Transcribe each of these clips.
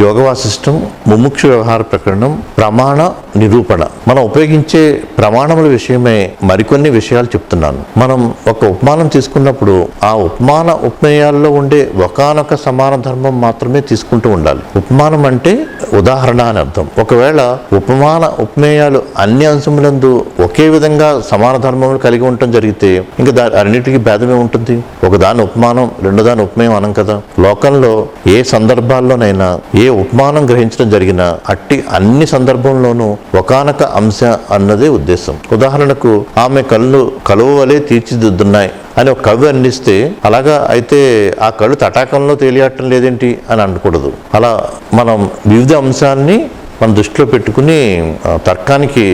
యోగ వాసిష్టం ముముక్షు వ్యవహార ప్రకరణం ప్రమాణ నిరూపణ. మనం ఉపయోగించే ప్రమాణముల విషయమే మరికొన్ని విషయాలు చెప్తున్నాను. మనం ఒక ఉపమానం తీసుకున్నప్పుడు ఆ ఉపమాన ఉపమేయాల్లో ఉండే ఒకానొక సమాన ధర్మం మాత్రమే తీసుకుంటూ ఉండాలి. ఉపమానం అంటే ఉదాహరణ అని అర్థం. ఒకవేళ ఉపమాన ఉపమేయాలు అన్ని అంశములందు ఒకే విధంగా సమాన ధర్మములు కలిగి ఉండటం జరిగితే ఇంకా దాని అన్నిటికీ భేదమే ఉంటుంది. ఒకదాని ఉపమానం రెండు దాని ఉపమేయం అనం కదా. లోకంలో ఏ సందర్భాల్లోనైనా ఏ ఉపమానం గ్రహించడం జరిగినా అట్టి అన్ని సందర్భంలోనూ ఒకానొక అంశ అన్నదే ఉద్దేశం. ఉదాహరణకు ఆమె కళ్ళు కలువ తీర్చిదిద్దున్నాయి అని ఒక కవి అందిస్తే అలాగా అయితే ఆ కళ్ళు తటాకంలో తేలియాటం లేదేంటి? అని అనకూడదు. అలా మనం వివిధ అంశాన్ని మన దృష్టిలో పెట్టుకుని తర్కానికి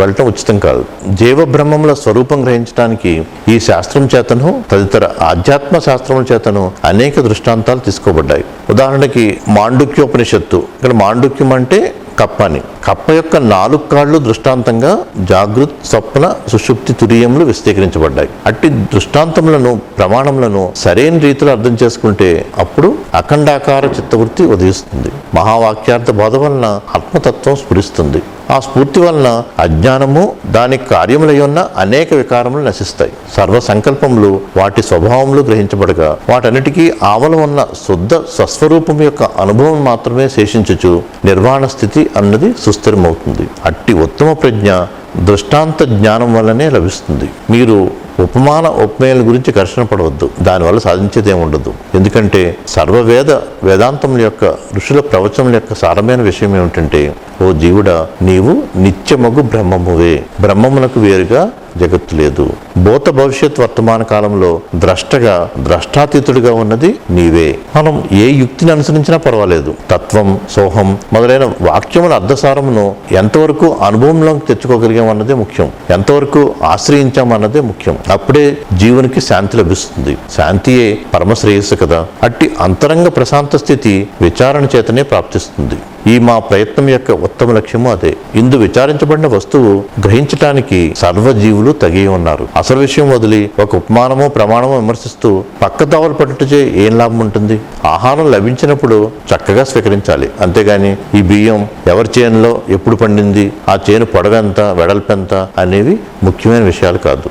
వెళ్ళటం ఉచితం కాదు. జీవబ్రహ్మముల స్వరూపం గ్రహించడానికి ఈ శాస్త్రం చేతను తదితర ఆధ్యాత్మ శాస్త్రముల చేతను అనేక దృష్టాంతాలు తీసుకోబడ్డాయి. ఉదాహరణకి మాండుక్యోపనిషత్తు. ఇక్కడ మాండుక్యం అంటే కప్పని. కప్ప యొక్క నాలుగు కాళ్ళు దృష్టాంతంగా జాగృత్ స్వప్న సుషుప్తి తురియములు విస్తీకరించబడ్డాయి. అట్టి దృష్టాంతములను ప్రమాణములను సరైన రీతిలో అర్థం చేసుకుంటే అప్పుడు అఖండాకార చిత్తవృత్తి ఉదయిస్తుంది. మహావాక్యార్థ బోధ వలన ఆత్మతత్వం స్ఫురిస్తుంది. ఆ స్ఫూర్తి వలన అజ్ఞానము దాని కార్యములై ఉన్న అనేక వికారములు నశిస్తాయి. సర్వ సంకల్పములు వాటి స్వభావములు గ్రహించబడగా వాటన్నిటికీ ఆవల ఉన్న శుద్ధ స్వస్వరూపం యొక్క అనుభవం మాత్రమే శేషించుచు నిర్వాణ స్థితి అన్నది సుస్థిరమవుతుంది. అట్టి ఉత్తమ ప్రజ్ఞ దృష్టాంత జ్ఞానం వల్లనే లభిస్తుంది. మీరు ఉపమాన ఉపమేయాల గురించి ఘర్షణ పడవద్దు. దానివల్ల సాధించేదేం ఉండదు. ఎందుకంటే సర్వవేద వేదాంతం యొక్క ఋషుల ప్రవచనం యొక్క సారమైన విషయం ఏమిటంటే ఓ జీవుడా నీవు నిత్యమగు బ్రహ్మమువే. బ్రహ్మమునకు వేరుగా జగత్తు లేదు. భూత భవిష్యత్ వర్తమాన కాలంలో ద్రష్టగా ద్రష్టాతీతుడిగా ఉన్నది నీవే. మనం ఏ యుక్తిని అనుసరించినా పర్వాలేదు. తత్వం సోహం మొదలైన వాక్యముల అర్థసారమును ఎంతవరకు అనుభవంలోకి తెచ్చుకోగలిగాం అన్నదే ముఖ్యం. ఎంతవరకు ఆశ్రయించాం అన్నదే ముఖ్యం. అప్పుడే జీవునికి శాంతి లభిస్తుంది. శాంతియే పరమశ్రేయస్సు కదా. అట్టి అంతరంగ ప్రశాంత స్థితి విచారణ చేతనే ప్రాప్తిస్తుంది. ఈ మా ప్రయత్నం యొక్క ఉత్తమ లక్ష్యము అదే. ఇందు విచారించబడిన వస్తువు గ్రహించటానికి సర్వజీవులు తగి ఉన్నారు. అసలు విషయం వదిలి ఒక ఉపమానమో ప్రమాణమో విమర్శిస్తూ పక్కదావలు పట్టుటచే ఏం లాభం ఉంటుంది? ఆహారం లభించినప్పుడు చక్కగా స్వీకరించాలి. అంతేగాని ఈ బియ్యం ఎవరి చేనులో ఎప్పుడు పండింది? ఆ చేను పొడవెంత వెడల్పెంత అనేవి ముఖ్యమైన విషయాలు కాదు.